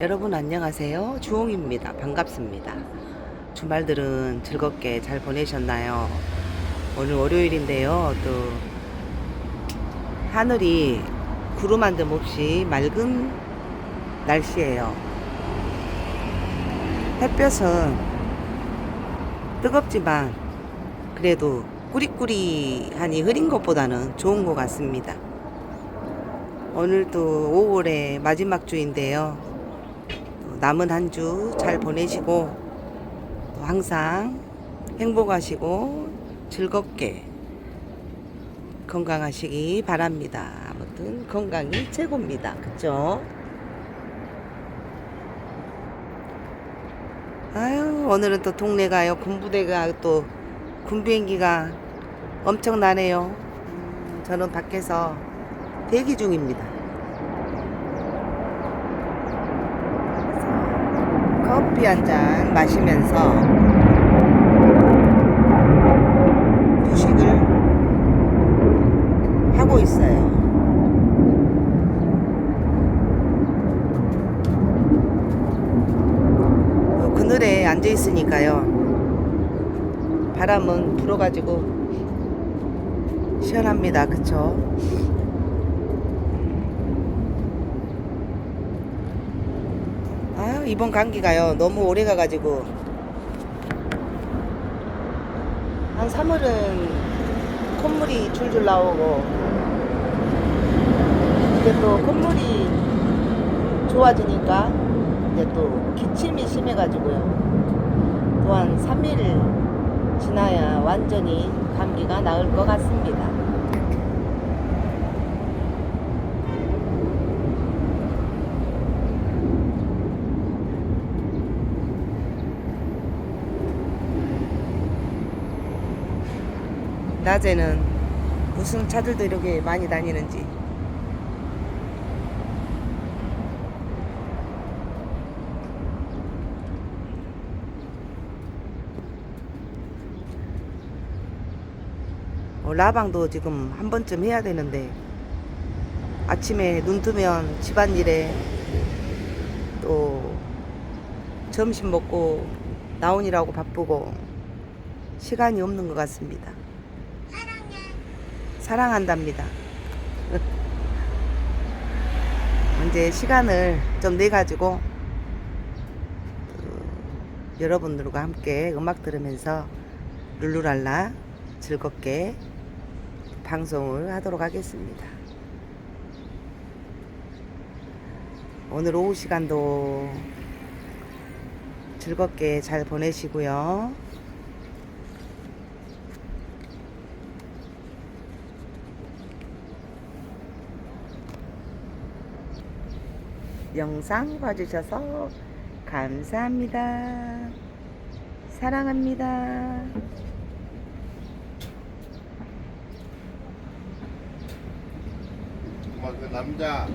여러분 안녕하세요. 주홍입니다. 반갑습니다. 주말들은 즐겁게 잘 보내셨나요? 오늘 월요일인데요. 또 하늘이 구름 한 점 없이 맑은 날씨예요. 햇볕은 뜨겁지만 그래도 꾸리꾸리하니 흐린 것보다는 좋은 것 같습니다. 오늘도 5월의 마지막 주인데요. 또 남은 한 주 잘 보내시고 또 항상 행복하시고 즐겁게 건강하시기 바랍니다. 아무튼 건강이 최고입니다. 그쵸? 아유, 오늘은 또 동네 가요. 군부대가 또 군비행기가 엄청나네요. 음, 저는 밖에서 대기 중입니다. 커피 한 잔 마시면서 휴식을 하고 있어요. 어, 그늘에 앉아 있으니까요. 바람은 불어가지고 시원합니다. 그쵸? 아 이번 감기가요 너무 오래 가가지고. 한 3월은 콧물이 줄줄 나오고. 이제 또 콧물이 좋아지니까 이제 또 기침이 심해가지고요. 또한 3일 지나야 완전히 감기가 나을 것 같습니다 낮에는 무슨 차들도 이렇게 많이 다니는지 어, 라방도 지금 한 번쯤 해야 되는데 아침에 눈 뜨면 집안일에 또 점심 먹고 나오느라고 바쁘고 시간이 없는 것 같습니다. 사랑한답니다. 이제 시간을 좀 내 가지고 그 여러분들과 함께 음악 들으면서 룰루랄라 즐겁게 방송을 하도록 하겠습니다. 오늘 오후 시간도 즐겁게 잘 보내시고요. 영상 봐주셔서 감사합니다. 사랑합니다. 엄마 그 남자